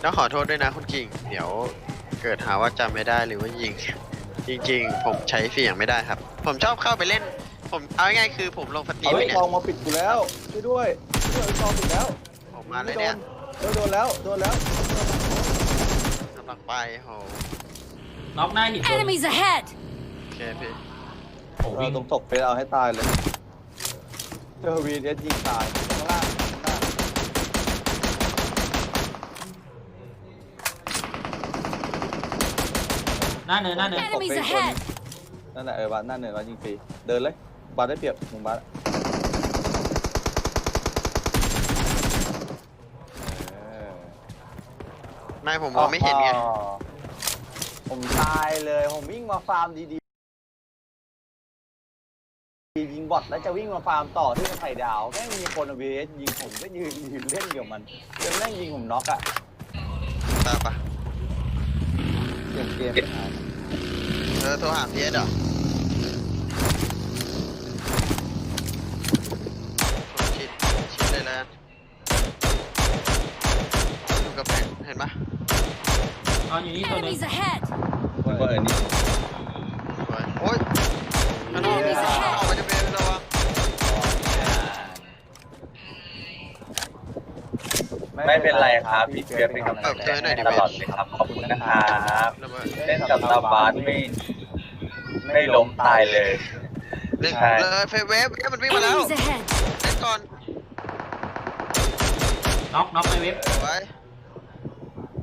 แล้วขอโทษด้วยนะคุณกิ่ง เดี๋ยวเกิดหาว่าจำไม่ได้หรือว่ายิง จริง ๆ ผมใช้เสียงไม่ได้ครับ ผมชอบเข้าไปเล่น ผมเอาง่ายๆคือผมลงสตรีเอามไอ้เนี่ย ทองมาปิดกูแล้วช่วยด้วยช่วยไอ้ทองปิดแล้วผมมาเลยเนี่ยโดนโดนแล้วโดนแล้วกำลังไปโหน็อกหน้าหินตัวหนึ่ง Enemies ahead! โอเคพี่โอ้เราวิ่งตรงตกไปเอาให้ตายเลยเจอวีเอสยิงตายข้างล่างข้างล่าง หน้าเนินหน้าเนิน Enemies ahead! นั่นแหละเออบาสหน้าเหนือบาสยิงฟรีเดินเลยบาสได้เปรียบมึงบาสเออไม่ผมมองไม่เห็นไง อ๋อผมตายเลยผมวิ่งมาฟาร์มดีๆยิงบอทแล้วจะวิ่งมาฟาร์มต่อที่ไข่ดาวแม่งมีคนเอาเวสยิงผมก็ยืนยืนเล่นกับมันจนแม่งยิงผมน็อกอะ ตามปะ เกมเกมเออโทรหาพีเอสเหรอชิดชิดเลยแล้วกันดูกับแพงเห็นปะนอนอยู่นี่ตัวหนึง Enemies ahead! ก็เออนี่ ไม่เป็นไรครับพี่เปียกเป็นกำลังใจให้ตลอดเลยครับ ขอบคุณนะครับระเบิดเล่นกับตาบาสไม่ไม่ล้มตายเลย เล่นใช่ เลยเฟเวฟเอ้ยมันวิ่งมาแล้ว Enemies ahead! เล่นก่อนน็อกน็อกในเว็บไว้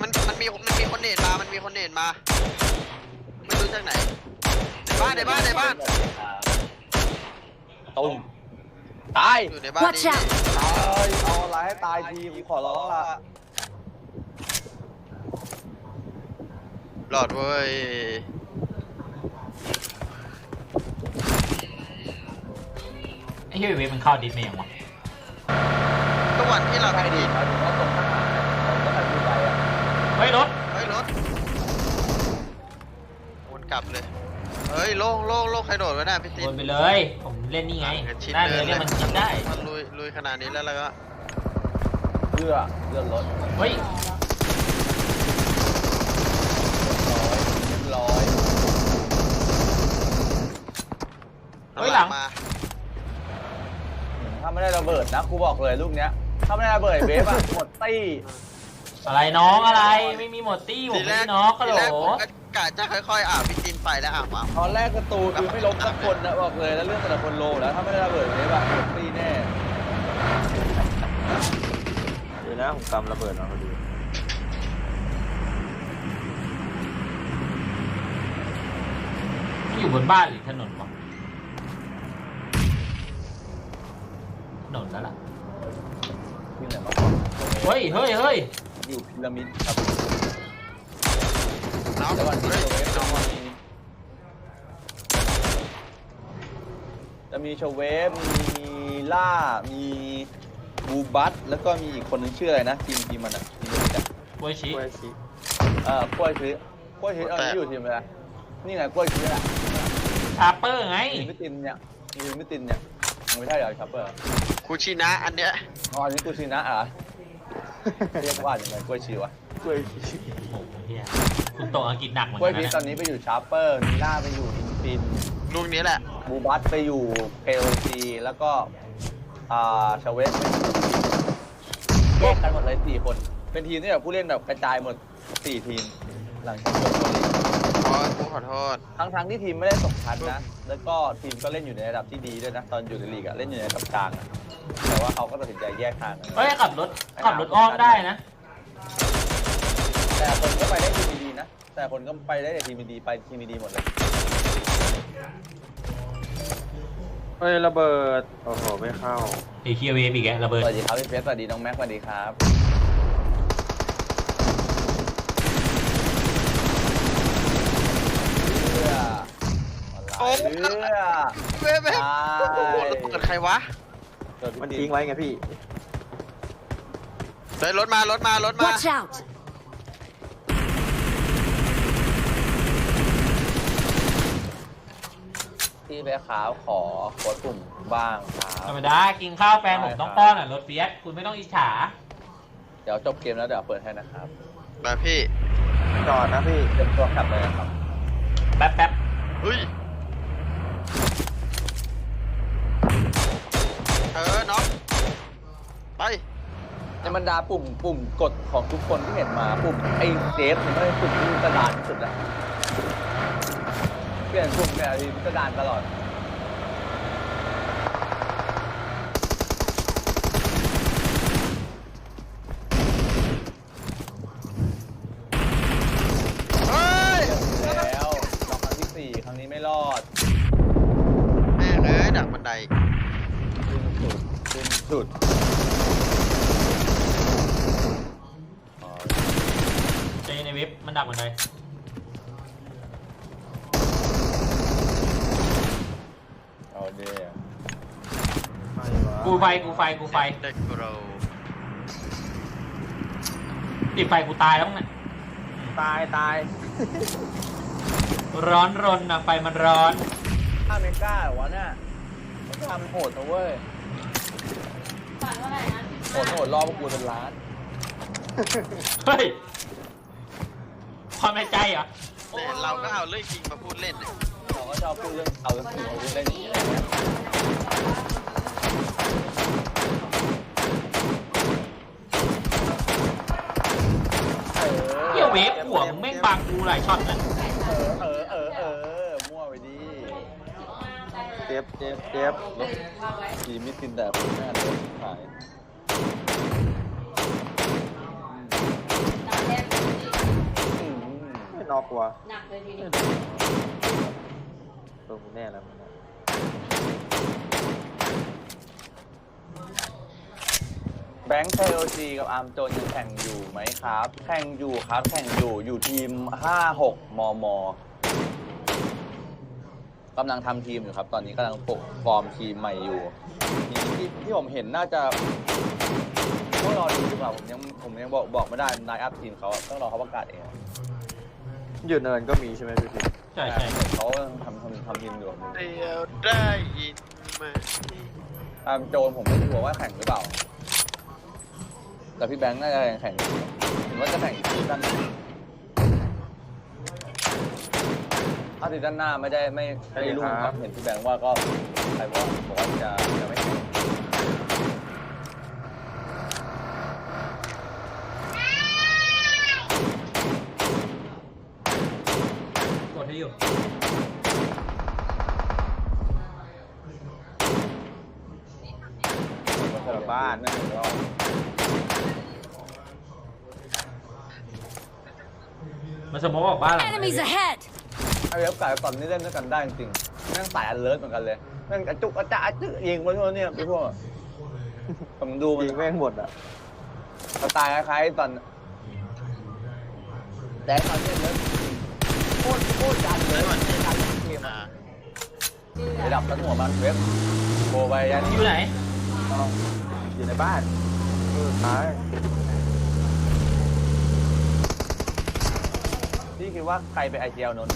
มันมันมีมันมีคนเนตมา มันมีคนเนตมา ไม่รู้จากไหนในบ้านในบ้านในบ้านตุ้ม ตาย อยู่ในบ้าน Watch นี่ out! ตายเอาอะไรให้ตายทีผมขอร้องละหลอดเว้ย ไอ้เหี้ยเว็บมันเข้าดิสไหมยังวะก็วันที่เราใช่ไปดีดีหมายถึงว่าตรงข้างหน้าเนี่ยผมก็ตัดสินใจอะเฮ้ยรถ เฮ้ยรถวนกลับเลย เฮ้ยโล่งโล่งโล่งใครโดดไว้น่ะพี่ติ๊วนดไปเลย ผมเล่นนี่ไงงั้นชิดหน้าเนิเดินนเนี่ยเลยมันชิดได้ มันลุยลุยขนาดนี้แล้วแล้วก็เพื่อเลื่อนรถเฮ้ย เรียบร้อยเฮ้ยหลัง มาถ้าไม่ได้ระเบิดนะครูบอกเลยลูกเนี้ย ถ้าไม่ได้ระเบิดเวฟอะหมดตี้อะไรน้องอะไร ไม่มีหมดตี้ผมทีแรไม่กได้น็อกก็ทีโหลแรกผมก็ กะจะค่อยๆอะพี่ตินไปแล้วอะมาตอนแรกประตูคือไม่ล้มสักคนนะบอกเลยแล้วเรื่องแต่ละคนโลแล้วถ้าไม่ได้ระเบิดเวฟอะหมดตี้แน่เดี๋ยวนะผมกำระเบิดมาพอดีอยู่บนบ้านหรือถนนวะถนนแล้วล่ะที่ไหนมาก่อนเฮ้ยเฮ้ยเฮ้ยอยู่พีระมิดครับ น้องแล้ววันเฮ้ยน้องจะมีจะมีโชเวฟ มีล่า มีบูบัต แล้วก็มีอีกคนนึงชื่ออะไรนะทีมทีมมันอะทีมมันอะบวยชิกล้วยชีเออกล้วยชื้กล้วยชื้เอาอยู่ทีมอะไรนี่ไงกล้วยชื้อะชาเปอร์ไงทีมไม่ตินเนี่ยทีมไม่ตินเนี่ยไม่ใช่เหรอครับเปอร์คูชินะอันเนี้ยอ๋ออันนี้กูชินะเหรอ เรียกว่าอย่างไรกล้วยชื้อวะกล้วยชีโอ้โหเฮียคุณตกอังกฤษหนักเหมือนกล้วยกันชื้อตอนนะนี้ไปอยู่ชาร์เปอร์นีล่าไปอยู่อินฟินลูกนี้แหละ บูบัตไปอยู่เคโอซีแล้วก็อ่าชาเวสแยกกันหมดเลยสี่คน เป็นทีมที่แบบผู้เล่นแบบกระจายหมดสี่ทีม หลังจากจบลีกข อกูขอโทษ ทั้งทั้งๆที่ทีมไม่ได้ตกชั้นนะ แล้วก็ทีมก็เล่นอยู่ในระดับที่ดีด้วยนะ ตอนอยู่ในลีกอะเล่นอยู่ในระดับกลางอะแต่ว่าเขาก็ตัดสินใจแยกทางกันเฮ้ยขับรถขับรถอ้อมได้นะ แต่คนก็ไปได้ทีมดีๆนะ แต่คนก็ไปได้แต่ทีมดีๆไปทีมดีๆหมดเลย เฮ้ยระเบิด โอ้โห ไม่เข้าไอ้เคียเวฟอีกแกระสเบิดวัสดีครับพี่เฟสสวัสดีน้องแม็กสวัสดีครับเพื่อ โอ้เพื่อเว้ยเว้ยโอ้โหเกิดใครวะมันทิ้งไว้ไงพี่เดินรถมารถมารถมา Watch out! พี่เฟสขาวขอโค้ดกลุ่มบ้างครัธรรมดากินข้าวแฟนผมต้องป้อนอะรถเฟียสคุณไม่ต้องอิจฉาเดี๋ยวจบเกมแล้วเดี๋ยวเปิดให้นะครับแบบพี่จอดนะพี่เตรียมตัวกลับเลยครับ แป๊บแป๊บ เฮ้ย เออน็อกไป ใน บรรดาปุ่มปุ่มกดของทุกคนที่เห็นมาปุ่มไอ้เซฟเนี่ยไม่ใช่ปุ่มที่กระดานที่สุดแล้วเปลี่ยนปุ่มแต่ทีกระดานตลอด เฮ้ย แล้วรอบครั้งที่สี่ครั้งนี้ไม่รอด แม่งเอ้ยดักบันได ขึ้นสุดขึ้นสุดอ๋อ เจในเว็บมันดักมันเลยเอาเดียกูไฟกูไฟกูไฟเด็กโกรติดไฟกูตายแล้วมั้งเนี่ยตายตายร้อนรนนะไฟมันร้อนห้าเมกาเหรอวะเนี่ยมันทำโหดนะเว้ยฝันว่าอะไรนะโหดโหดรอบพวกกูเป็นล้าน เฮ้ย ความในใจเหรอเนี่ยเราก็เอาเรื่องจริงมาพูดเล่นเนี่ยเราก็ชอบพูดเรื่องเอาเรื่องจริงมาพูดเล่นอย่างนี้อะไรเงี้ยเออเหี้ยเวฟหัวมึงแม่งบังกูหลายช็อตนะเออเออเออเออมั่วไปดิเจ็บเจ็บเจ็บรถขี่มิดตินแต่คนหน้าเลยหาย ตาแรก อืม ไม่ น็อกว่ะหนักเลยทีนี้ตรงแน่แล้วมันนะแบงค์ไทโอซีกับอาร์มโจนยังแข่งอยู่ไหมครับ แข่งอยู่ครับ แข่งอยู่อยู่ทีม 56 มมกำลังทำทีมอยู่ครับ ตอนนี้กำลังปลุกฟอร์มทีมใหม่อยู่ทีมที่ที่ผมเห็นน่าจะต้องรอดูดีกว่าผมยังผมยังบอกบอกไม่ได้นายอัพทีมเขาอะต้องรอเขาประกาศเอง อยู่เนินก็มีใช่ไหมพี่พี่ใช่ใช่เขาทำทำทำทีมอยู่เดียวได้ยินไหมอาร์มโจนผมไม่ชัวร์ว่าแข่งหรือเปล่า แต่พี่แบงค์น่าจะแข่งเห็นว่าจะแข่งอีกซีซั่นหนึ่งถ้าซีซั่นหน้าไม่ได้ไม่ไม่ได้รุ่งครับเห็นพี่แบงค์ว่าก็ใครว่าบอกว่าจะจะไม่แข่ง ดให้อยู่คนละบ้านนั่นก็มันสมมติออกบ้านหลัง Enemies ahead ไอ้เว็บไก่ตอนนี้เล่นด้วยกันได้จริงๆแม่งสายอันเลิศเหมือนกันเลยแม่งกระจุกกระจะจื้อยิงมันเนี่ยพี่พวกผมดูมันยิงแม่งหมดอะสไตล์คล้ายๆตอน แต่ตอนเล่นแล้ว โคตรโคตรจันเลยดันเกมอะระดับทั้งหัวมันเว็บโบไปยันอยู่ไหนอยู่ในบ้านเออตายพี่คิดว่าใครไปไอเจลนนท์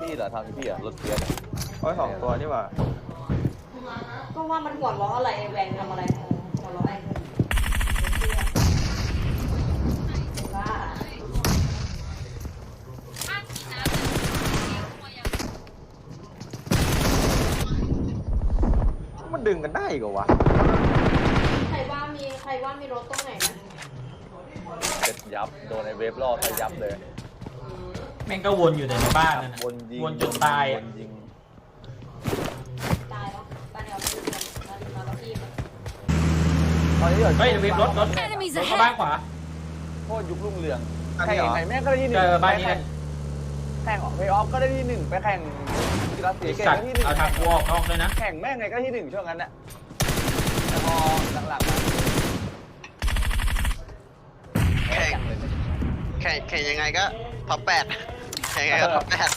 พี่เหรอทำพี่เหรอรถเสียเหรอโอ้ยสองตัวนี่หว่าก็ว่ามันหัวล้ออะไรไอแหวงทำอะไรหัวล้อไอ้ว่า มัน ดึงกันได้อีกเหรอวะใครว่ามีใครว่ามีรถตรงไหนนะเจ็ดยับโดนในเว็บล่อไปยับเลยแม่งก็วนอยู่แต่ในบ้านนั่นน่ะวนยิงวนจนตายวอะนยิงตายแล้วตายแล้วตายแล้วตายแล้วตอนนี้เฮ้ยเว็บรถรถ Enemies รถเข้าบ้านขวาโคตรยุครุ่งเรืองอันแข่นี้งเหรอไหนแม่งก็ได้ที่หนึ่งเจอบ้านนี้ไปเล แข่ยงแข่งออกไปออฟก็ได้ที่หนึ่งไปแข่งกีฬาสีเกมสัตก็ว์ที่หนึ่งเอาทางกูออกนอกเลยนะ แข่งแม่งไงก็ที่หนึ่งช่วงนั้นแหละแต่พอหลังๆมาแข่งแข่งแข่งยังไงก็ท็อปแปดแข่งยังไงก็ท็อปแปด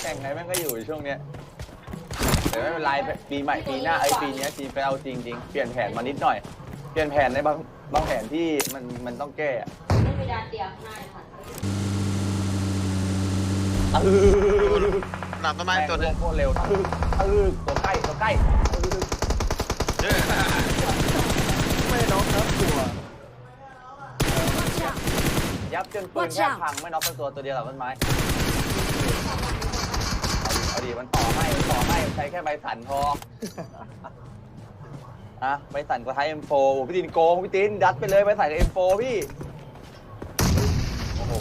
แข่งไงแม่งก็อยู่ช่วงเนี้ยแต่ไม่เป็นไรปีใหม่ปีหน้าไอ้ยปีเนี้ยทีมไปเอาจริงจริงๆเปลี่ยนแผนมานิดหน่อย เปลี่ยนแผนในบางบางแผนที่มันมันต้องแก้อะ ไม่มีดานเตียงง่ายค่ะ เออหลังต้นไม้ตัวหนึงโคตรเร็วเออเออตัวใกล้ตัวใกล้เออเออไม่น็อกครับตัวยยับจนปืน Watch แค่ out พังไม่น็อกสักตัวตัวเดียวหรอกต้นไม้เอาดิเอาดิมันต่อให้มันต่อให้ใช้แค่ใบสันพออะใบสันก็ใช้ M4 โอ้พี่ตินโกงพี่ตินยัดไปเลยใบสันกับ M4 พี่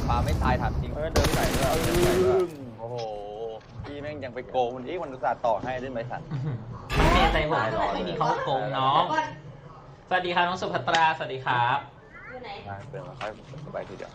โอ้โหปาไม่ตายถามจริงเออเดินใส่ด้วยเดินใส่ด้วยโอ้โหพี่แม่งยังไปโกงมันอีกมันอุตส่าห์ต่อให้ด้วยใบสันไม่เมใจผมไม่มีเขาโกงน้องก่อนสวัสดีครับน้องสุภัตรา สวัสดีครับ อยู่ไหนได้เปลี่ยนมาค่อยสบายทีเดียว